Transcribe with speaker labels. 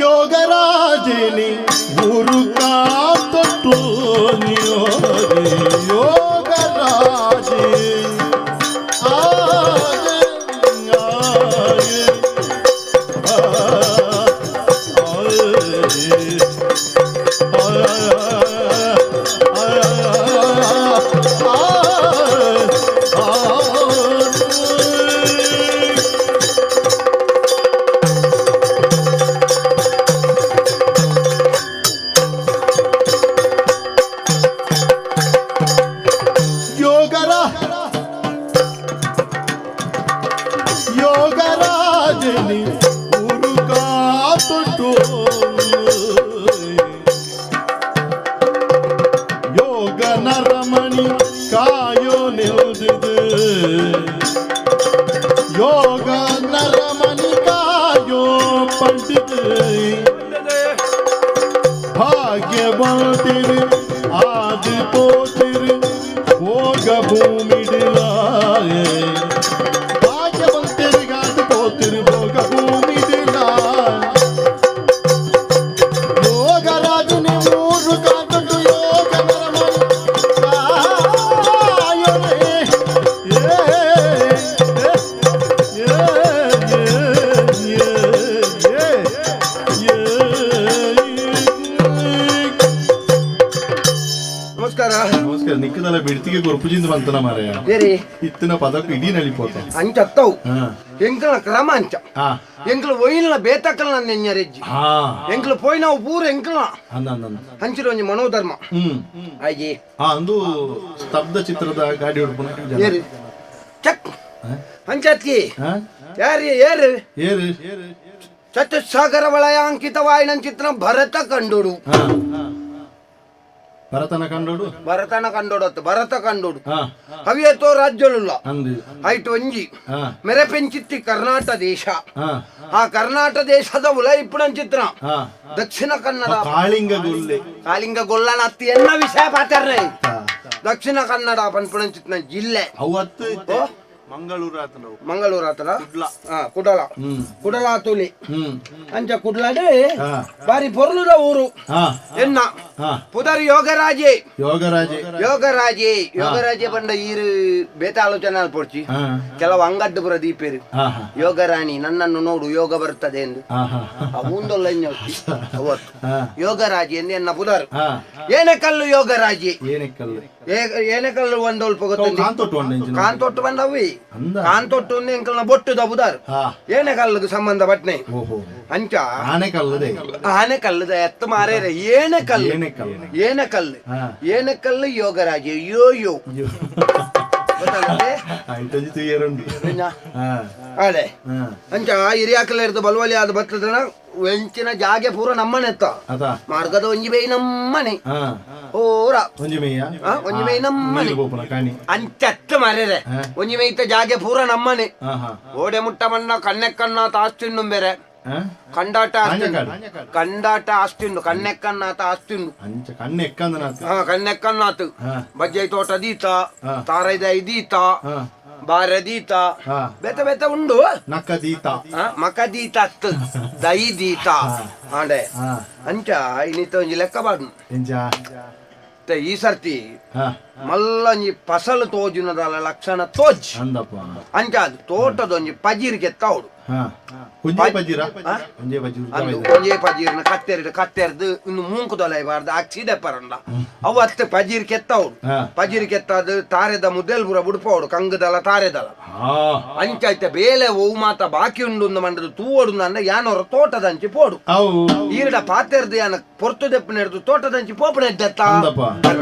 Speaker 1: ಯೋಗರಾಜನಿ ಊರು ಕಾತೊಟ್ಟು ಯೋಗರಾಜೆ ಆಗೆ, ಯೋಗರಾಜನಿ ಊರು ಕಾತೊಟ್ಟು ಯೋಗ ನರಮಣಿ ಕಾಯೋ ನಿಲ್ದಿದೆ ಯೋಗ ನರಮಣಿ ಕಾಯೋ ಪಂಡಿತ ಭಾಗ್ಯವಂತಿರು ಆದಿ ತೋತಿರು ಹೋಗ ಭೂಮಿಡಿಲಾಯ ಭಾಗ್ಯವಂತರಿಗಾದ ತೋತಿರು ಹೋಗ
Speaker 2: ನಮಸ್ಕಾರ
Speaker 1: ನಮಸ್ಕಾರ ನಿಕ್ಕದಲ್ಲ ಬಿಡ್ತಿಗೆ ಗೊರ್ಪುಜಿಂದ ಬಂತನ ಮಾರಯ್ಯ
Speaker 2: ಬೇರೆ
Speaker 1: ಇತ್ತಿನ ಪದಕ್ಕೂ ಇಡೀ ನಳಿಪೋತ
Speaker 2: ಅಂಚತ್ತವು
Speaker 1: ಹಾ
Speaker 2: ಎಂಕಲ ಕ್ರಮ ಅಂಚ
Speaker 1: ಹಾ
Speaker 2: ಎಂಕಲು ಒಯ್ನ ಬೇತಕ್ಕಲ ನೆಂಜರೆಜ್ಜಿ
Speaker 1: ಹಾ
Speaker 2: ಎಂಕಲು ಪೋಯ್ ನಾವು ಪೂರ ಎಂಕಲ
Speaker 1: ಅಂದ ಅಂದ ಅಂದ.
Speaker 2: ಹಂಚಿರ ಒಂಜಿ ಮನೋಧರ್ಮ
Speaker 1: ಹ್ಮ್
Speaker 2: ಅಯ್ಯೇ
Speaker 1: ಹಾ ಅಂದು ಸ್ತಬ್ಧ ಚಿತ್ರದ ಗಾಡಿ ಹುಡ್ಪುಣ
Speaker 2: ಏರಿ ಚಕ್ ಅಂಚತ್ಕಿ
Speaker 1: ಹಾ
Speaker 2: ಯಾರಿ ಏರು
Speaker 1: ಏರು
Speaker 2: ಚತುಸ್ಸಾಗರ ವಲಯಾಂಕಿತವಾಯಿನ ಚಿತ್ರ ಭರತ ಕಂಡೋಡು
Speaker 1: ಹಾ ಭರತನ ಕಂಡೋಡು?
Speaker 2: ಭರತನ ಕಂಡೋಡತ್ತು ಭರತ ಕಂಡೋಡು.
Speaker 1: ಹಾ.
Speaker 2: ಹವಿಯತೋ ರಾಜ್ಯಲುಲ್ಲ.
Speaker 1: ಅಂದು
Speaker 2: ಒಂಜಿ.
Speaker 1: ಹಾ.
Speaker 2: ಮೆರೆ ಪೆಂಚಿತ್ತಿ ಕರ್ನಾಟಕ ದೇಶ ಆ ಕರ್ನಾಟಕ ದೇಶದ ಉಲ ಇಪ್ಪಣ ಚಿತ್ರ ದಕ್ಷಿಣ ಕನ್ನಡ.
Speaker 1: ಕಾಳಿಂಗ ಗೊಲ್ಲೆ.
Speaker 2: ಕಾಳಿಂಗ ಗೊಲ್ಲನ ಅತ್ತಿ ಎನ್ನ ವಿಷಯ ಪಾತಾರ್ರೆ ದಕ್ಷಿಣ ಕನ್ನಡ ಪನ್ಪುಣ ಚಿತ್ರ ಜಿಲ್ಲೆ.
Speaker 1: ಅವತ್ತು ಮಂಗಳೂರು ಆತ
Speaker 2: ಮಂಗಳೂರು ಆತನ? ಹಾ ಕುಡಲ. ಕುಡಲ ತುಲಿ. ಅಂಚ ಕುಡ್ಲಾಡೆ ಬಾರಿ ಪೊರ್ಲುದ ಊರು. ಎನ್ನ?
Speaker 1: ಹಾ.
Speaker 2: ಪುದರ್ ಯೋಗರಾಜೆ.
Speaker 1: ಯೋಗರಾಜೆ.
Speaker 2: ಯೋಗರಾಜೆ. ಯೋಗರಾಜೆ ಬಂಡ ಈರು ಬೇತ ಆಲೋಚನೆ ಪೊಡ್ಚಿ ಕೆಲವು ಅಂಗಡ್ಡು ಬರ ದೀಪೇರು ಯೋಗರಾಣಿ ನನ್ನನ್ನು ನೋಡು ಯೋಗ ಬರ್ತದೆ ಎಂದು. ಅವೊಂದೊಲ್ಲ ಅವತ್ತು. ಯೋಗರಾಜೆ ಎಂದು ಎನ್ನ ಪುದರ್.
Speaker 1: ಹಾ.
Speaker 2: ಏನೇ ಕಲ್ಲು ಯೋಗರಾಜೆ.
Speaker 1: ಏನಕ್ಕಲ್ಲ
Speaker 2: ಏ- ಏನೇ ಕಲ್ಲು ಒಂದೊಲ್ಪ ಗೊತ್ತಂದಿ
Speaker 1: ಕಾಂತೊಟ್ಟು
Speaker 2: ಬಂದವಿ ಕಾಂತೊಟ್ಟು ಎಂಕಲ್ನ ಬೊಟ್ಟುದ ಪುದರ್.
Speaker 1: ಹಾ.
Speaker 2: ಏನೇ ಕಲ್ಲುಗೆ ಸಂಬಂಧ ಪಟ್ನೆ ಅಂಚ.
Speaker 1: ಆನೆ ಕಲ್ಲು
Speaker 2: ಆನೆ ಕಲ್ಲದ ಎತ್ತ ಮಾರೇರೆ. ಏನೇ ಏನಕಲ್ಲು ಏನಕಲ್ಲು ಯೋಗರಾಜ ಯೋ ಯೋ ಅದೇ. ಅಂಚ ಹಿರಿಯಾಕಲ್ಲ ಇರ್ತದೆ ಬಲವಲಿ ಅದು ಬರ್ತದ ವೆಂಚಿನ ಜಾಗೆ ಪೂರ ನಮ್ಮನೆ
Speaker 1: ಇತ್ತ.
Speaker 2: ಮಾರ್ಗದ ಒಂಜಿ ಬೇಯಿ ನಮ್ಮನೆ ಓರ
Speaker 1: ಒಂಜಿ
Speaker 2: ಒಂಜಿ ನಮ್ಮನೆ. ಅಂಚತ್ತ ಮರೆರೆ. ಒಂಜಿ ಮೇಯ್ತ ಜಾಗೆ ಪೂರ ನಮ್ಮನೆ. ಓಡೆ ಮುಟ್ಟ ಮಣ್ಣ ಕಣ್ಣೆಕ್ಕಣ್ಣ ತಾಸ್ತಿಣ್ಣು ಬೇರೆ
Speaker 1: ಹಾ
Speaker 2: ಕಂಡಾಟ ಆಸ್ತಿಂಡು
Speaker 1: ಆಂಜಕಾಡು.
Speaker 2: ಕಂಡಾಟ ಆಸ್ತಿಂಡು ಕಣ್ಣೆಕ್ಕನ್ನಾತ ಆಸ್ತಿಂಡು
Speaker 1: ಅಂಚ ಕಣ್ಣು ಎಕ್ಕಂದನಾತು
Speaker 2: ಹಾ ಕಣ್ಣೆಕ್ಕನ್ನಾತು
Speaker 1: ಹಾ
Speaker 2: ಬಜ್ಜೈ ತೋಟ ದೀತ
Speaker 1: ಹಾ.
Speaker 2: ತಾರೈದೈ ದೀತ
Speaker 1: ಹಾ
Speaker 2: ಬಾರ ದೀತ
Speaker 1: ಹಾ
Speaker 2: ಬೆತ ಬೆತ ಉಂಡು
Speaker 1: ನಕ್ಕ ದೀತ
Speaker 2: ಆ, ಮಕ ದೀತ ಅತ್ತು ದೈ ದೀತ ಆಂಡೆ
Speaker 1: ಹಾ
Speaker 2: ಅಂಚ ಇನ್ನಿತ ಒಂಜಿ ಲೆಕ್ಕ ಬಾಡ್ನು
Speaker 1: ಎಂಚ
Speaker 2: ತೆ ಈ ಸರ್ತಿ
Speaker 1: ಹಾ
Speaker 2: ಮಲ್ಲ ಒಂಜಿ ಫಸಲು ತೋಜುನದಲ್ಲ ಲಕ್ಷಣ ತೋಜ್
Speaker 1: ಅಂದಪ್ಪ
Speaker 2: ಅಂಚ ಅದು ತೋಟದ ಒಂಜಿ ಪಜೀರಿಗೆ ತೌಡು
Speaker 1: ಹಾ? ಕುಂಜೆ ಬಜ್ಜಿ
Speaker 2: ಅಂದು ಒಂಜೇ ಪಜೀರ್ನ ಕತ್ತೆರಿಡು ಕತ್ತೆರ್ದು ಇನ್ನು ಮೂಂಕು ತೊಲೈಬಾರ್ದು ಅಕ್ಸಿದೆ ಪರಂಡ ಅವತ್ತು ಪಜೀರ್ ಕೆತ್ತವಡು ಪಜೀರ್ ಕೆತ್ತದು ತಾರೆದ ಮುದ್ದೆಲ್ ಪುರ ಬುಡ್ಪವಡು ಕಂಗದಲ ತಾರೆದಲ. ಅಂಚಾಯ್ತ ಬೇಲೆ ಓವು ಮಾತ ಬಾಕಿ ಉಂಡು ಮಂಡದು ತೂವಡು ಅಂದ ಯಾನೋರ ತೋಟದಂಚಿ ಪೋಡು.
Speaker 1: ಅವು.
Speaker 2: ಈರಡ ಪಾತೆರ್ದು ಯಾನ ಪೊರ್ತು ದೆಪ್ಪು ನೆಡ್ದು ತೋಟದಂಚಿ ಪೋಪು ನೆಡ್ದತ್ತ
Speaker 1: ಅಂದಪ್ಪ.